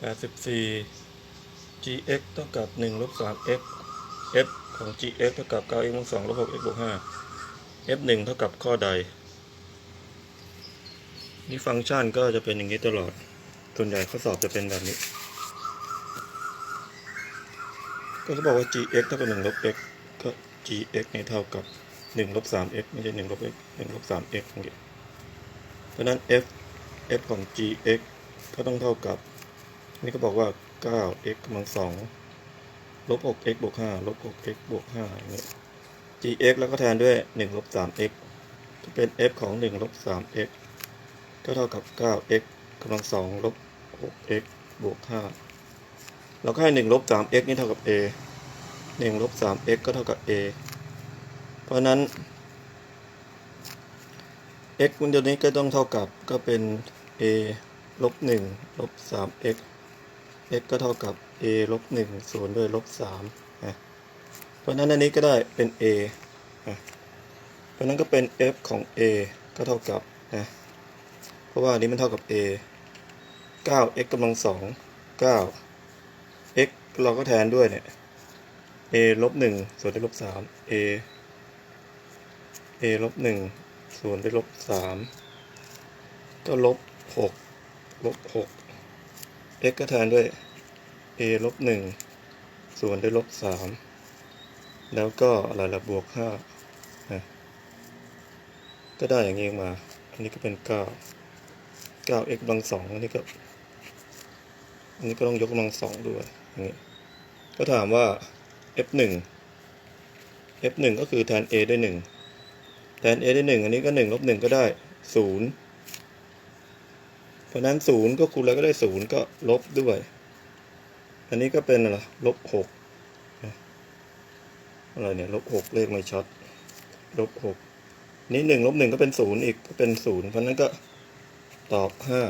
84 gx เท่ากับ1ลบ3 x f ของ gx เท่ากับ9 x บวก2ลบ6 x บวก5 f 1เท่ากับข้อใด นี่ฟังก์ชันก็จะเป็นอย่างนี้ตลอด ส่วนใหญ่ข้อสอบจะเป็นแบบนี้ ก็จะบอกว่า gx เท่ากับ1ลบ x ก็ gx เนี่ยเท่ากับ1ลบ 3x ไม่ใช่1ลบ x 1ลบ 3x อย่างเงี้ยเพราะนั้น f f ของ gx ก็ต้องเท่ากับ นี่ก็บอกว่า 9x กำลัง2ลบ 6x บวก5ลบ 6x บวก5อย่างเงี้ย gx แล้วก็แทนด้วย 1 ลบ 3x จะเป็น f ของ 1 ลบ 3x ก็เท่ากับ 9x กำลัง2ลบ 6x บวก5เราก็ให้ 1 ลบ 3x นี่เท่ากับ a 1 ลบ 3x ก็เท่ากับ a เพราะนั้น x มันเดียวนี้ก็ต้องเท่ากับก็เป็น a ลบ 1 ลบ 3x x ก็เท่ากับ a ลบ1ส่วนด้วยลบ3นะเพราะนั้นอันนี้ก็ได้เป็น a นะเพราะนั้นก็เป็น f ของ a ก็เท่ากับนะเพราะว่าอันนี้มันเท่ากับ a 9x กำลัง2 9 x เราก็แทนด้วยเนี่ย a ลบ1ส่วนด้วยลบ3 a a ลบ1ส่วนด้วยลบ3ก็ลบ6ลบ6 x ก็แทนด้วย a ลบ1ส่วนด้วยลบ3แล้วก็อะไรละบวก5นะก็ได้อย่างนี้มา อันนี้ก็เป็น9 9 x กำลัง2อันนี้ก็ อันนี้ก็ต้องยกกำลังสองด้วยอย่างนี้ ก็ถามว่า f 1 f 1ก็คือแทน a ด้วย1แทน a ด้วย1อันนี้ก็1ลบ1ก็ได้0เพ ราะนั้นศูนย์ก็คูณแล้วก็ได้ศูนย์ก็ลบด้วย อันนี้ก็เป็นอะไรลบหกอะไรเนี่ยลบหกเลขไม่ชัดลบหกนี้1ลบหนึ่งก็เป็นศูนย์อีกก็เป็นศูนย์เพราะนั้นก็ตอบห้า